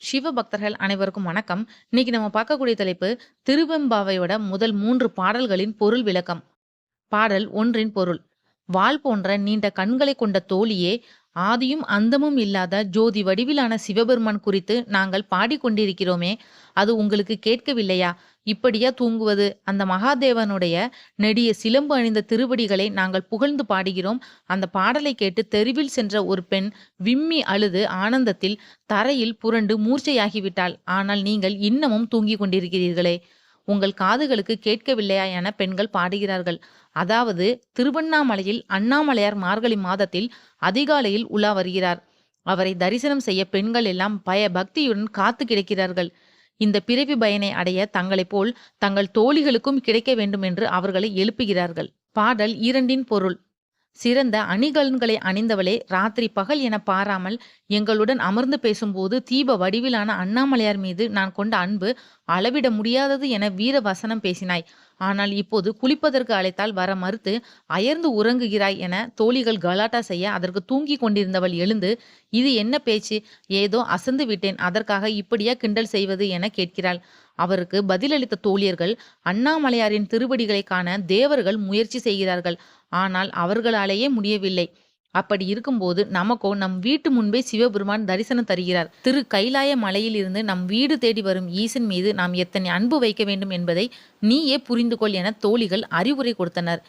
சிவ பக்தர்கள் அனைவருக்கும் வணக்கம். இன்னைக்கு நம்ம பார்க்கக்கூடிய தலைப்பு திருவெம்பாவையோட முதல் மூன்று பாடல்களின் பொருள் விளக்கம். பாடல் ஒன்றின் பொருள். வாள் போன்ற நீண்ட கண்களை கொண்ட தோழியே ஆதியும் அந்தமும் இல்லாத ஜோதி வடிவிலான சிவபெருமான் குறித்து நாங்கள் பாடிக்கொண்டிருக்கிறோமே அது உங்களுக்கு கேட்கவில்லையா? இப்படியா தூங்குவது? அந்த மகாதேவனுடைய நெடிய சிலம்பு அணிந்த திருவடிகளை நாங்கள் புகழ்ந்து பாடுகிறோம். அந்த பாடலை கேட்டு தெருவில் சென்ற ஒரு பெண் விம்மி அழுது ஆனந்தத்தில் தரையில் புரண்டு மூர்ச்சையாகிவிட்டாள். ஆனால் நீங்கள் இன்னமும் தூங்கிக் கொண்டிருக்கிறீர்களே. உங்கள் காதுகளுக்கு கேட்கவில்லையா என பெண்கள் பாடுகிறார்கள். அதாவது திருவண்ணாமலையில் அண்ணாமலையார் மார்கழி மாதத்தில் அதிகாலையில் உலா வருகிறார். அவரை தரிசனம் செய்ய பெண்கள் எல்லாம் பய பக்தியுடன் காத்து கிடக்கிறார்கள். இந்த பிறவி பயனை அடைய தங்களைப் போல் தங்கள் தோழிகளுக்கும் கிடைக்க வேண்டும் என்று அவர்களை எழுப்புகிறார்கள். பாடல் இரண்டின் பொருள். சிறந்த அணிகலன்களை அணிந்தவளே ராத்திரி பகல் என பாராமல் எங்களுடன் அமர்ந்து பேசும்போது தீப வடிவிலான அண்ணாமலையார் மீது நான் கொண்ட அன்பு அளவிட முடியாதது என வீர வசனம் பேசினாய். ஆனால் இப்போது குளிப்பதற்கு அழைத்தால் வர மறுத்து அயர்ந்து உறங்குகிறாய் என தோழிகள் கலாட்டா செய்ய அதற்கு தூங்கி கொண்டிருந்தவள் எழுந்து இது என்ன பேச்சு? ஏதோ அசந்து விட்டேன் அதற்காக இப்படியா கிண்டல் செய்வது என கேட்கிறாள். அவருக்கு பதிலளித்த தோழியர்கள் அண்ணாமலையாரின் திருவடிகளை காண தேவர்கள் முயற்சி செய்கிறார்கள். ஆனால் அவர்களாலேயே முடியவில்லை. அப்படி இருக்கும்போது நமக்கோ நம் வீட்டு முன்பே சிவபெருமான் தரிசனம் தருகிறார். திரு கைலாய மலையில் இருந்து நம் வீடு தேடி வரும் ஈசன் மீது நாம் எத்தனை அன்பு வைக்க வேண்டும் என்பதை நீயே புரிந்து கொள் என தோழிகள் அறிவுரை கொடுத்தனர்.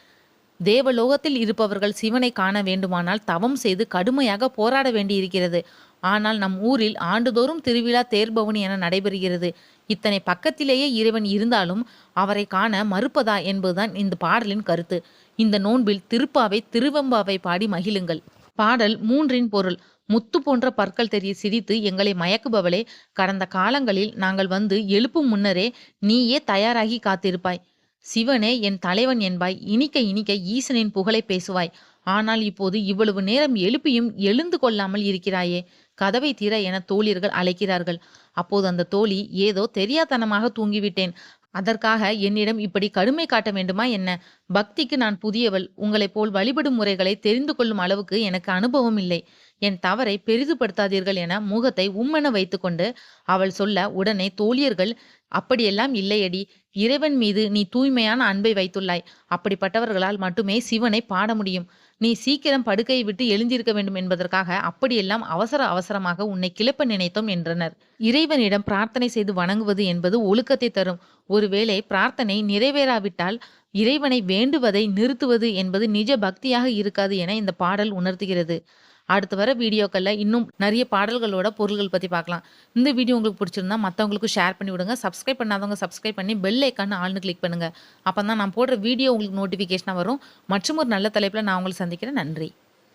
தேவலோகத்தில் இருப்பவர்கள் சிவனை காண வேண்டுமானால் தவம் செய்து கடுமையாக போராட வேண்டியிருக்கிறது. ஆனால் நம் ஊரில் ஆண்டுதோறும் திருவிழா தேர்பவனி என நடைபெறுகிறது. இத்தனை பக்கத்திலேயே இறைவன் இருந்தாலும் அவரை காண மறுப்பதா என்பதுதான் இந்த பாடலின் கருத்து. இந்த நோன்பில் திருப்பாவை திருவம்பாவை பாடி மகிழுங்கள். பாடல் மூன்றின் பொருள். முத்து போன்ற பற்கள் தெரிய சிரித்து எங்களை மயக்குபவளே கடந்த காலங்களில் நாங்கள் வந்து எழுப்பும் முன்னரே நீயே தயாராகி காத்திருப்பாய். சிவனே என் தலைவன் என்பாய். இனிக்க இனிக்க ஈசனின் புகழை பேசுவாய். ஆனால் இப்போது இவ்வளவு நேரம் எழுப்பியும் எழுந்து கொள்ளாமல் இருக்கிறாயே. கதவை தீர என தோழியர்கள் அழைக்கிறார்கள். அப்போது அந்த தோழி ஏதோ தெரியாதனமாக தூங்கிவிட்டேன். அதற்காக என்னிடம் இப்படி கடுமை காட்ட வேண்டுமா என்ன? பக்திக்கு நான் புதியவள் உங்களைப் போல் வழிபடும் முறைகளை தெரிந்து கொள்ளும் அளவுக்கு எனக்கு அனுபவம் இல்லை. என் தவறை பெரிதுபடுத்தாதீர்கள் என முகத்தை உம்மென வைத்துக்கொண்டு அவள் சொல்ல உடனே தோழியர்கள் அப்படியெல்லாம் இல்லையடி. இறைவன் மீது நீ தூய்மையான அன்பை வைத்துள்ளாய். அப்படிப்பட்டவர்களால் மட்டுமே சிவனை பாட முடியும். நீ சீக்கிரம் படுக்கையை விட்டு எழுந்திருக்க வேண்டும் என்பதற்காக அப்படியெல்லாம் அவசர அவசரமாக உன்னை கிளப்ப நினைத்தோம் என்றனர். இறைவனிடம் பிரார்த்தனை செய்து வணங்குவது என்பது ஒழுக்கத்தை தரும். ஒருவேளை பிரார்த்தனை நிறைவேறாவிட்டால் இறைவனை வேண்டுவதை நிறுத்துவது என்பது நிஜ பக்தியாக இருக்காது என இந்த பாடல் உணர்த்துகிறது. அடுத்து வர வீடியோக்களில் இன்னும் நிறைய பாடல்களோட பொருள்கள் பற்றி பார்க்கலாம். இந்த வீடியோ உங்களுக்கு பிடிச்சிருந்தா மற்றவங்களுக்கு ஷேர் பண்ணி விடுங்க. சப்ஸ்கிரைப் பண்ணாதவங்க சப்ஸ்கிரைப் பண்ணி பெல் ஐக்கான ஆள்னு கிளிக் பண்ணுங்கள் அப்போ தான் நான் போடுற வீடியோ உங்களுக்கு நோட்டிஃபிகேஷனாக வரும். மற்றும் ஒரு நல்ல தலைப்பில் நான் உங்களை சந்திக்கிறேன். நன்றி.